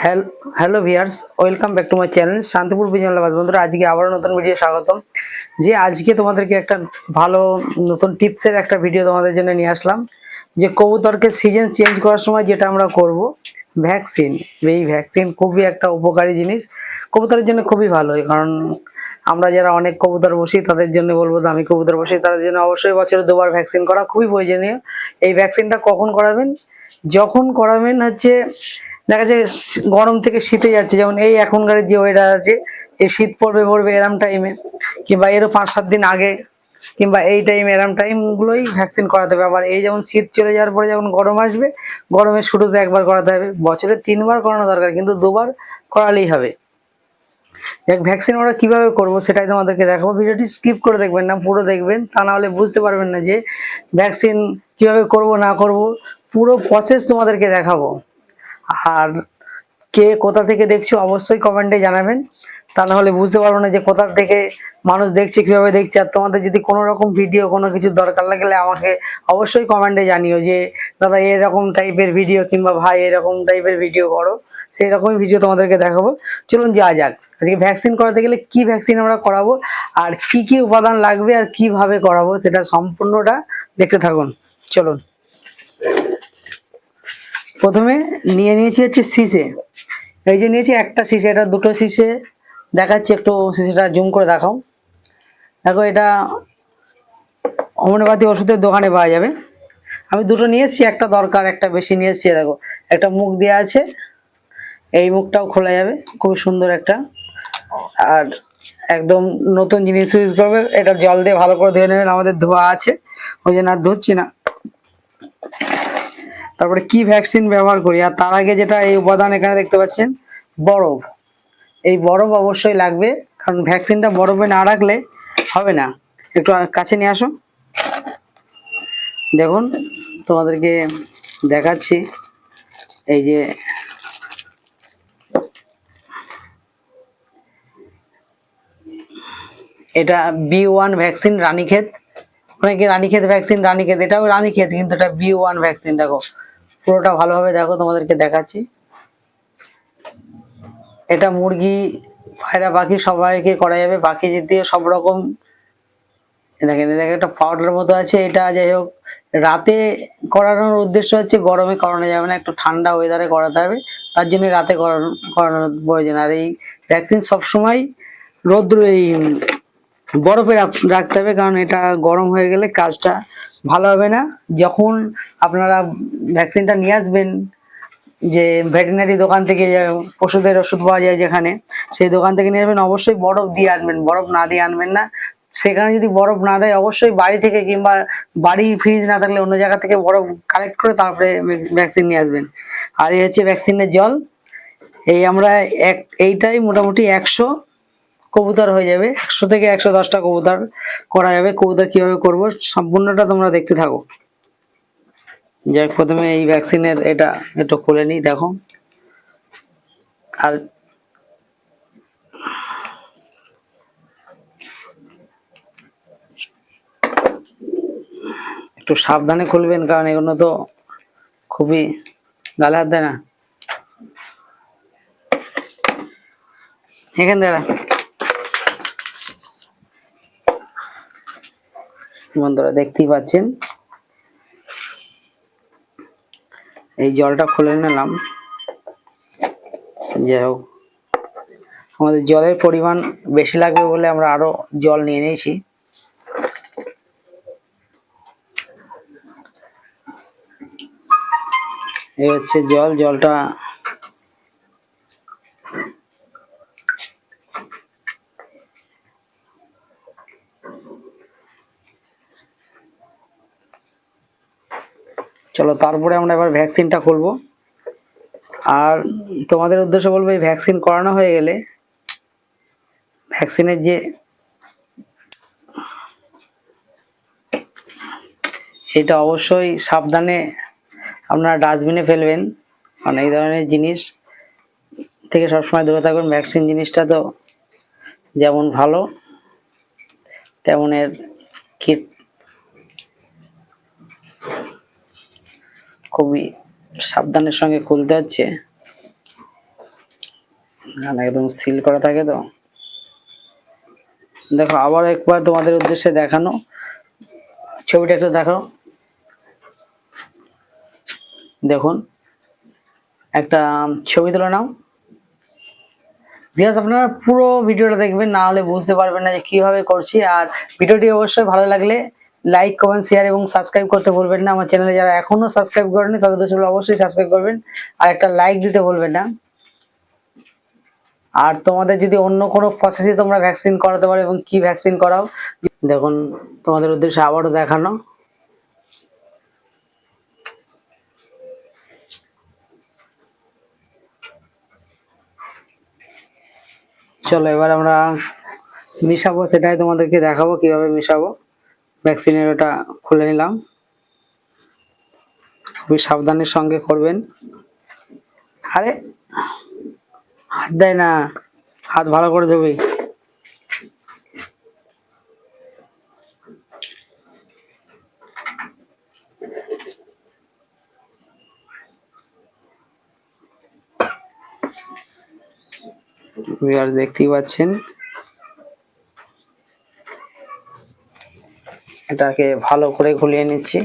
Hello viewers welcome back to my channel Shantipur Bijnalabad বন্ধুরা, আজকে আবারও নতুন ভিডিও স্বাগতম। যে আজকে তোমাদেরকে একটা ভালো নতুন টিপসের একটা ভিডিও তোমাদের জন্য নিয়ে আসলাম, যে কবুতরকে সিজন চেঞ্জ করার সময় যেটা আমরা করব ভ্যাকসিন এই ভ্যাকসিন খুবই একটা উপকারী জিনিস। কবুতরের জন্য খুবই ভালো কারণ আমরা যারা অনেক কবুতর বসি, তাদের জন্য বলব আমি কবুতর বসি, তাদের জন্য অবশ্যই বছরে দুবার ভ্যাকসিন করা খুবই প্রয়োজনীয়। এই ভ্যাকসিনটা কখন করাবেন? যখন করাবেন হচ্ছে, দেখা যায় গরম থেকে শীতে যাচ্ছে, যেমন এই এখনকার যে ওয়েদার আছে, এই শীত পড়বে পড়বে এরম টাইমে কিংবা এরও পাঁচ সাত দিন আগে, কিংবা এই টাইম এরম টাইমগুলোই ভ্যাকসিন করাতে হবে। আবার এই যেমন শীত চলে যাওয়ার পরে যখন গরম আসবে, গরমের শুরুতে একবার করাতে হবে। বছরে তিনবার করানো দরকার, কিন্তু দুবার করালেই হবে। এক ভ্যাকসিন আমরা কীভাবে করব সেটাই তোমাদেরকে দেখাবো। ভিডিওটি স্কিপ করে দেখবেন না, পুরো দেখবেন, তা না হলে বুঝতে পারবেন না যে ভ্যাকসিন কীভাবে করব, না করব। পুরো প্রসেস তোমাদেরকে দেখাবো। আর কে কোথা থেকে দেখছ অবশ্যই কমেন্টে জানাবেন। তা না হলে বুঝতে পারব না যে কোথা থেকে মানুষ দেখছে, কীভাবে দেখছে। আর তোমাদের যদি কোনো রকম ভিডিও কোনো কিছু দরকার লাগলে আমাকে অবশ্যই কমেন্টে জানিও যে, দাদা, এরকম টাইপের ভিডিও কিংবা ভাই, এরকম টাইপের ভিডিও করো। সেই রকমই ভিডিও তোমাদেরকে দেখাবো। চলুন যা যাক। আজকে ভ্যাকসিন করাতে গেলে কি ভ্যাকসিন আমরা করাবো, আর কি কি উপাদান লাগবে আর কীভাবে করাবো, সেটা সম্পূর্ণটা দেখতে থাকুন। চলুন। প্রথমে নিয়ে নিয়েছি হচ্ছে শিশে এই যে নিয়েছি একটা শিশে এটা দুটো শিশে দেখাচ্ছি একটু শিশিটা জুম করে দেখাও। দেখো এটা হোমিওপ্যাথি ওষুধের দোকানে পাওয়া যাবে। আমি দুটো নিয়ে এসেছি, একটা দরকার, একটা বেশি নিয়ে এসেছি, দেখো। একটা মুখ দেওয়া আছে, এই মুখটাও খোলা যাবে খুব সুন্দর একটা। আর একদম নতুন জিনিস ইউজ করবে, এটা জল দিয়ে ভালো করে ধুয়ে নেবেন, আমাদের ধোয়া আছে, ওই জন্য আর ধুচ্ছি না। তারপরে কি ভ্যাকসিন ব্যবহার করি? আর তার আগে যেটা এই উপাদান এখানে দেখতে পাচ্ছেন, বরফ। এই বরফ অবশ্যই লাগবে, কারণ ভ্যাকসিনটা বরফে না রাখলে হবে না। একটু কাছে নিয়ে আসো। দেখুন, তোমাদেরকে দেখাচ্ছি। এই যে, এটা বি ওয়ান ভ্যাকসিন রানীক্ষেত অনেকে রানীক্ষেত ভ্যাকসিন রানীক্ষেত এটাও রানীক্ষেত কিন্তু এটা বি ওয়ান ভ্যাকসিন দেখো। পুরোটা ভালোভাবে দেখো, তোমাদেরকে দেখাচ্ছি। এটা মুরগি পায়রা পাখি সবাইকে করা যাবে। পাখি দিয়ে সব রকম দেখেন দেখেন একটা পাউডার মতো আছে। এটা যাই হোক, রাতে করানোর উদ্দেশ্য হচ্ছে গরমে করানো যাবে না, একটু ঠান্ডা ওয়েদারে করাতে হবে। তার জন্য রাতে করানো, করানোর প্রয়োজন। আর এই ভ্যাকসিন সবসময় রৌদ্র এই বরফে রাখ- রাখতে হবে, কারণ এটা গরম হয়ে গেলে কাজটা ভালো হবে না। যখন আপনারা ভ্যাকসিনটা নিয়ে আসবেন, যে ভেটেরিনারি দোকান থেকে পশুদের ওষুধ পাওয়া যায় যেখানে, সেই দোকান থেকে নিয়ে আসবেন, অবশ্যই বরফ দিয়ে আনবেন। বরফ না দিয়ে আনবেন না। সেখানে যদি বরফ না দেয়, অবশ্যই বাড়ি থেকে কিংবা বাড়ি ফ্রিজ না থাকলে অন্য জায়গা থেকে বরফ কালেক্ট করে তারপরে ভ্যাকসিন নিয়ে আসবেন। আর এই হচ্ছে ভ্যাকসিনের জল। এই আমরা এক, এইটাই মোটামুটি একশো কবুতর হয়ে যাবে। একশো থেকে একশো দশটা কবুতর করা যাবে। কবুতর কীভাবে করব সম্পূর্ণটা তোমরা দেখতে থাকো। যাই, প্রথমে এই ভ্যাকসিনের এটা একটু খুলে নিই, দেখো। আর একটু সাবধানে খুলবেন, কারণ এগুলো তো খুবই গালে হাত দেয় না। এখান দাঁড়া। বন্ধুরা দেখতেই পাচ্ছেন। এই জলটা খুলে নিলাম। যাই হোক, আমাদের জলের পরিমাণ বেশি লাগবে বলে আমরা আরও জল নিয়ে নিয়েছি। এই হচ্ছে জল, জলটা চলো, তারপরে আমরা এবার ভ্যাকসিনটা খুলবো। আর তোমাদের উদ্দেশ্যে বলব, এই ভ্যাকসিন করানো হয়ে গেলে ভ্যাকসিনের যে এটা অবশ্যই সাবধানে আপনারা ডাস্টবিনে ফেলবেন। কারণ এই ধরনের জিনিস থেকে সবসময় দূরে থাকবেন ভ্যাকসিন জিনিসটা তো যেমন ভালো, তেমন এর কীট খুবই সাবধানের সঙ্গে খুলতে হচ্ছে। একদম সিল করা থাকে তো। দেখো, আবার একবার তোমাদের উদ্দেশ্যে দেখানো। ছবিটা একটু দেখো দেখুন, একটা ছবি তুলে নাও। বিকজ আপনারা পুরো ভিডিওটা দেখবেন, না হলে বুঝতে পারবেন না যে কীভাবে করছি। আর ভিডিওটি অবশ্যই ভালো লাগলে লাইক কমেন্ট শেয়ার এবং সাবস্ক্রাইব করতে ভুলবেন না। আমার চ্যানেলে যারা এখনও সাবস্ক্রাইব করেনি তাদের তো অবশ্যই সাবস্ক্রাইব করবেন। আর একটা লাইক দিতে ভুলবেন না। আর তোমাদের যদি অন্য কোনো প্রসেসে তোমরা ভ্যাকসিন করাতে পারো এবং কি ভ্যাকসিন করাও, দেখুন, তোমাদের উদ্দেশ্যে আবারও দেখানো। চলো, এবার আমরা মিশাবো, সেটাই তোমাদেরকে দেখাবো, কীভাবে মিশাবো। ভ্যাকসিনের ওটা খুলে নিলাম। খুবই সাবধানের সঙ্গে করবেন। আরে, হাত দেয় না। হাত ভালো করে ধোবে। আর দেখতেই পাচ্ছেন। এটাকে ভালো করে ঘুলিয়ে নিচ্ছি।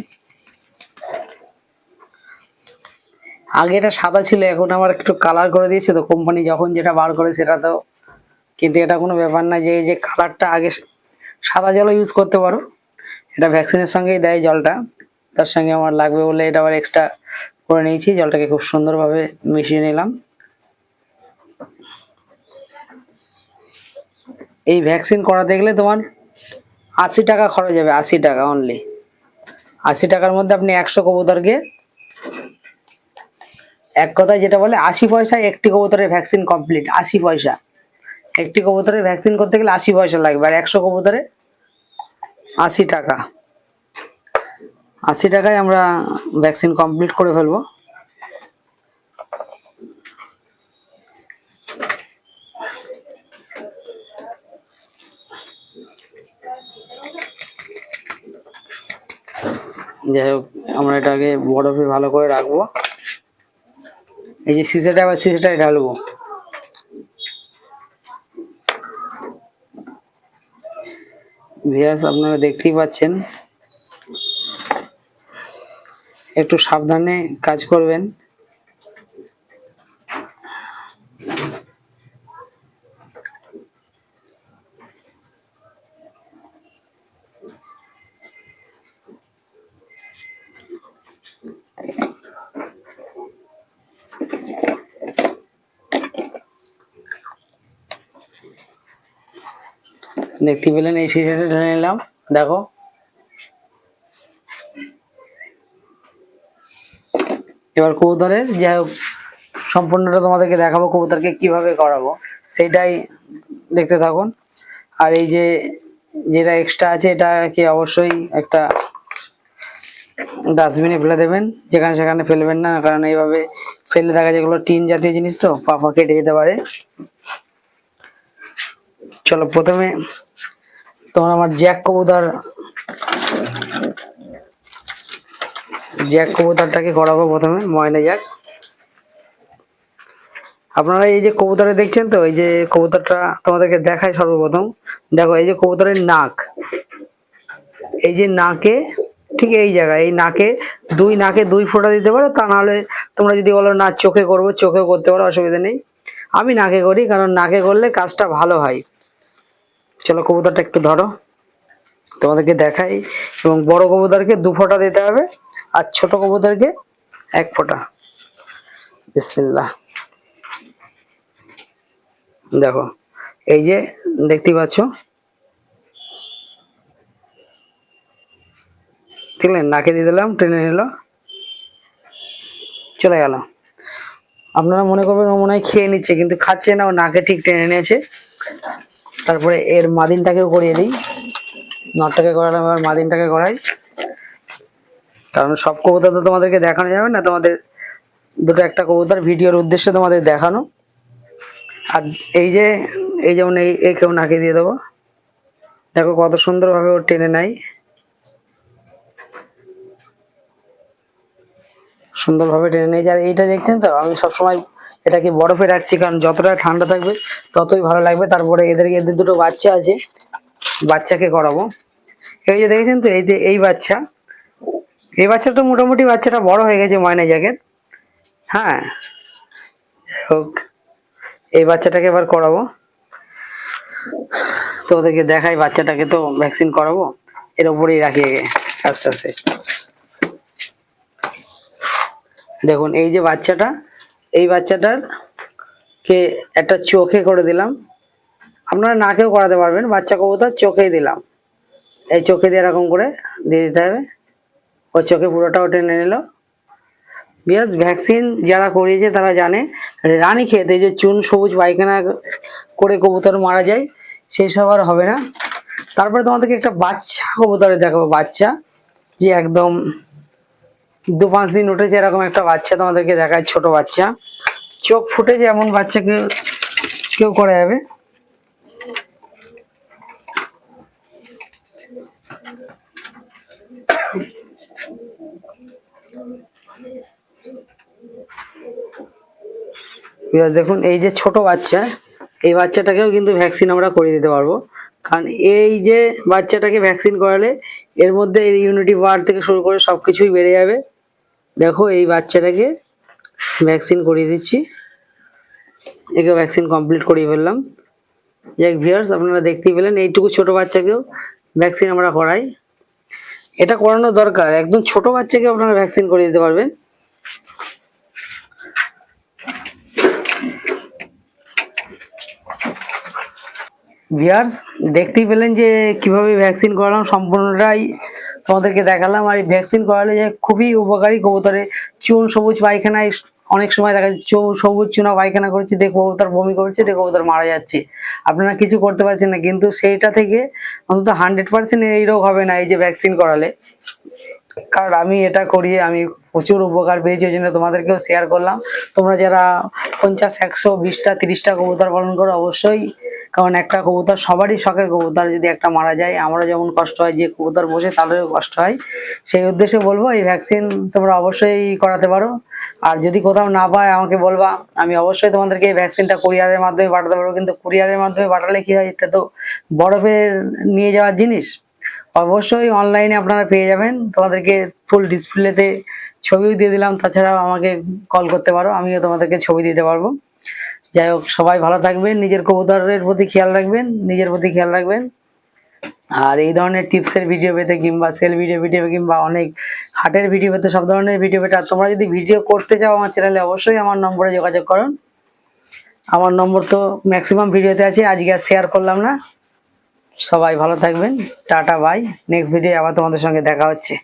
আগে এটা সাদা ছিল, এখন আমার একটু কালার করে দিয়েছে। তো কোম্পানি যখন যেটা বার করে সেটা তো কিন্তু এটা কোনো ব্যাপার না যে যে কালারটা আগে সাদা জলও ইউজ করতে পারো। এটা ভ্যাকসিনের সঙ্গেই দেয় জলটা। তার সঙ্গে আমার লাগবে বলে এটা আবার এক্সট্রা করে নিয়েছি। জলটাকে খুব সুন্দরভাবে মিশিয়ে নিলাম। এই ভ্যাকসিন করাতে গেলে তোমার আশি টাকা খরচ হবে, আশি টাকা অনলি আশি টাকার মধ্যে আপনি একশো কবুতরকে, এক কথায় যেটা বলে আশি পয়সায় একটি কবুতরের ভ্যাকসিন কমপ্লিট আশি পয়সা। একটি কবুতরের ভ্যাকসিন করতে গেলে আশি পয়সা লাগবে, আর একশো কবুতরে আশি টাকা। আশি টাকায় আমরা ভ্যাকসিন কমপ্লিট করে ফেলব। যাই হোক, আমরা এটাকে বরফে ভালো করে রাখব। এই যে সিসাটা আবার সিসেটাই ঢালবো। ভিয়াস আপনারা দেখতেই পাচ্ছেন। একটু সাবধানে কাজ করবেন। দেখতে পেলেন, এই সিসাটা ঢেলে নিলাম। দেখো। এবার কবুতরের, যাই হোক, সম্পূর্ণটা তোমাদেরকে দেখাবো, কবুতরকে কীভাবে করাবো সেটাই দেখতে থাকুন। আর এই যে, যেটা এক্সট্রা আছে, এটাকে অবশ্যই একটা ডাস্টবিনে ফেলে দেবেন। যেখানে সেখানে ফেলবেন না, কারণ এইভাবে ফেলে দেখা যেগুলো টিন জাতীয় জিনিস তো, পাপা কেটে যেতে পারে। চলো, প্রথমে তোমার আমার জ্যাক কবুতর, জ্যাক কবুতরটাকে করাবো প্রথমে, ময়না জ্যাক। আপনারা এই যে কবুতরে দেখছেন তো, এই যে কবুতরটা তোমাদেরকে দেখায় সর্বপ্রথম। দেখো, এই যে কবুতরের নাক। এই যে নাকে, ঠিক এই জায়গায়, এই নাকে দুই নাকে দুই ফোঁটা দিতে পারো, তা নাহলে তোমরা যদি বলো না, চোখে করব, চোখেও করতে পারো, অসুবিধা নেই। আমি নাকে করি, কারণ নাকে করলে কাজটা ভালো হয়। চলো কবুতরটা একটু ধরো। তোমাদেরকে দেখাই। এবং বড় কবুতরকে দু ফোঁটা দিতে হবে আর ছোট কবুতরকে এক ফোঁটা। বিসমিল্লাহ। দেখো, এই যে দেখতেই পাচ্ছ। আছে, নাকে দিয়ে দিলাম, টেনে নিল। চলে গেল। আপনারা মনে করবেন ও মনে হয় খেয়ে নিচ্ছে, কিন্তু খাচ্ছে না, ও নাকে ঠিক টেনে নিয়েছে। তারপরে এর মাদিনটাকেও করিয়ে দিই। নটটাকে করালাম, এবার মাদিনটাকে করাই। কারণ সব কবুতর তো তোমাদেরকে দেখানো যাবে না, তোমাদের দুটো একটা কবুতর ভিডিওর উদ্দেশ্যে তোমাদের দেখানো। আর এই যে, এই যেমন এই একেও নাকে দিয়ে দেবো। দেখো কত সুন্দরভাবে ও টেনে নেয়। সুন্দরভাবে টেনে নিয়েছে আর এইটা দেখছেন তো, আমি সবসময় এটাকে বরফে রাখছি, কারণ যতটা ঠান্ডা থাকবে ততই ভালো লাগবে। তারপরে এদেরকে, এদের দুটো বাচ্চা আছে, বাচ্চাকে করাবো। এই যে দেখেছেন তো, এই যে, এই বাচ্চা। এই বাচ্চাটা মোটামুটি বাচ্চাটা বড় হয়ে গেছে ময়না জ্যাকেট হ্যাঁ হোক, এই বাচ্চাটাকে এবার করাবো। তো ওদেরকে দেখাই, বাচ্চাটাকে তো ভ্যাকসিন করাবো। এর উপরেই রাখি আস্তে আস্তে। দেখুন, এই যে বাচ্চাটা এই বাচ্চাটার কে একটা চোখে করে দিলাম। আপনারা নাকেও করাতে পারবেন, বাচ্চা কবুতর চোখেই দিলাম। এই চোখে দিয়ে এরকম করে দিয়ে দিতে হবে। ও চোখে পুরোটাও টেনে নিল। বিয়াস ভ্যাকসিন যারা করিয়েছে তারা জানে, রানী খেতে যে চুন, সবুজ পায়খানা করে কবুতর মারা যায়, সেই সব আর হবে না। তারপরে তোমাদেরকে একটা বাচ্চা কবুতরে দেখাবো, বাচ্চা যে একদম দু পাঁচ দিন উঠেছে এরকম একটা বাচ্চা তোমাদেরকে দেখায়, ছোট বাচ্চা। চোখ ফুটেছে এমন বাচ্চাকে কেউ করা যাবে? দেখুন, এই যে ছোট বাচ্চা, এই বাচ্চাটাকেও কিন্তু ভ্যাকসিন আমরা করিয়ে দিতে পারব। কারণ এই যে বাচ্চাটাকে ভ্যাকসিন করালে এর মধ্যে ইউনিটি পাওয়ার থেকে শুরু করে সব কিছুই বেড়ে যাবে। দেখো এই বাচ্চাটাকে ভ্যাকসিন করিয়ে দিচ্ছি। একে ভ্যাকসিন কমপ্লিট করিয়ে ফেললাম। যাই ভিয়ার্স আপনারা দেখতেই পেলেন, এইটুকু ছোট বাচ্চাকেও ভ্যাকসিন আমরা করাই। এটা করানো দরকার, একদম ছোট বাচ্চাকে আপনারা ভ্যাকসিন করিয়ে দিতে পারবেন। ভিয়ার্স দেখতেই পেলেন যে কীভাবে ভ্যাকসিন করালাম, সম্পূর্ণটাই তোমাদেরকে দেখালাম আর এই ভ্যাকসিন করালে যে খুবই উপকারী কবুতরে। চুন সবুজ পায়খানায় অনেক সময় দেখা যাচ্ছে চুন সবুজ চুনা পায়খানা করছে দেখে কবুতর বমি করছে দেখে কবুতর মারা যাচ্ছে। আপনারা কিছু করতে পারছেন না, কিন্তু সেইটা থেকে অন্তত হান্ড্রেড পার্সেন্ট এই রোগ হবে না এই যে ভ্যাকসিন করালে। কারণ আমি এটা করিয়ে আমি প্রচুর উপকার পেয়েছি, ওই জন্য তোমাদেরকেও শেয়ার করলাম। তোমরা যারা পঞ্চাশ, একশো, বিশটা, তিরিশটা কবুতর পালন করো, অবশ্যই। কারণ একটা কবুতর সবারই শখের কবুতর, যদি একটা মারা যায়, আমরা যেমন কষ্ট হয়, যে কবুতর বসে তাদেরও কষ্ট হয়। সেই উদ্দেশ্যে বলব, এই ভ্যাকসিন তোমরা অবশ্যই করাতে পারো। আর যদি কোথাও না পায়, আমাকে বলবা। আমি অবশ্যই তোমাদেরকে এই ভ্যাকসিনটা কুরিয়ারের মাধ্যমে পাঠাতে পারব। কিন্তু কুরিয়ারের মাধ্যমে পাঠালে কি হয়, এটা তো বরফে নিয়ে যাওয়ার জিনিস। অবশ্যই অনলাইনে আপনারা পেয়ে যাবেন। তোমাদেরকে ফুল ডিসপ্লেতে ছবিও দিয়ে দিলাম। তাছাড়াও আমাকে কল করতে পারো, আমিও তোমাদেরকে ছবি দিতে পারব। যাই হোক, সবাই ভালো থাকবেন, নিজের কবুতরের প্রতি খেয়াল রাখবেন, নিজের প্রতি খেয়াল রাখবেন। আর এই ধরনের টিপসের ভিডিও পেতে কিংবা সেল ভিডিও ভিডিও কিংবা অনেক হাটের ভিডিও পেতে, সব ধরনের ভিডিও পেতে, আর তোমরা যদি ভিডিও করতে চাও আমার চ্যানেলে অবশ্যই আমার নম্বরে যোগাযোগ করুন। আমার নম্বর তো ম্যাক্সিমাম ভিডিওতে আছে, আজকে আর শেয়ার করলাম না। সবাই ভালো থাকবেন টাটা বাই নেক্সট ভিডিও আবার তোমাদের সঙ্গে দেখা হচ্ছে।